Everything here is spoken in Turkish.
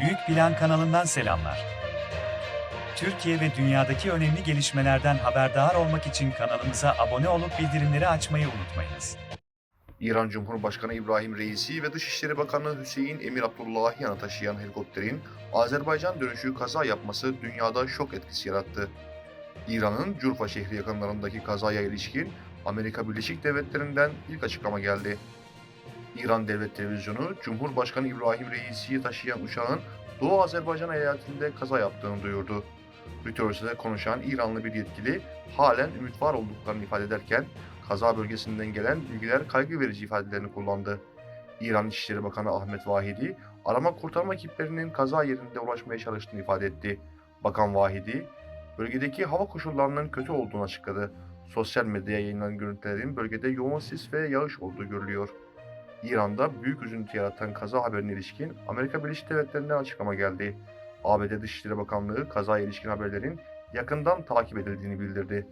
Büyük Plan kanalından selamlar. Türkiye ve dünyadaki önemli gelişmelerden haberdar olmak için kanalımıza abone olup bildirimleri açmayı unutmayınız. İran Cumhurbaşkanı İbrahim Reisi ve Dışişleri Bakanı Hüseyin Emir Abdullahiyan'ı taşıyan helikopterin Azerbaycan dönüşü kaza yapması dünyada şok etkisi yarattı. İran'ın Curfa şehri yakınlarındaki kazaya ilişkin Amerika Birleşik Devletleri'nden ilk açıklama geldi. İran Devlet Televizyonu, Cumhurbaşkanı İbrahim Reisi'yi taşıyan uçağın Doğu Azerbaycan eyaletinde kaza yaptığını duyurdu. Reuters'e konuşan İranlı bir yetkili halen ümit var olduklarını ifade ederken kaza bölgesinden gelen bilgiler kaygı verici ifadelerini kullandı. İran İçişleri Bakanı Ahmet Vahidi, arama kurtarma ekiplerinin kaza yerinde ulaşmaya çalıştığını ifade etti. Bakan Vahidi, bölgedeki hava koşullarının kötü olduğunu açıkladı. Sosyal medyaya yayınlanan görüntülerin bölgede yoğun sis ve yağış olduğu görülüyor. İran'da büyük üzüntü yaratan kaza haberine ilişkin Amerika Birleşik Devletleri'nden açıklama geldi. ABD Dışişleri Bakanlığı kazaya ilişkin haberlerin yakından takip edildiğini bildirdi.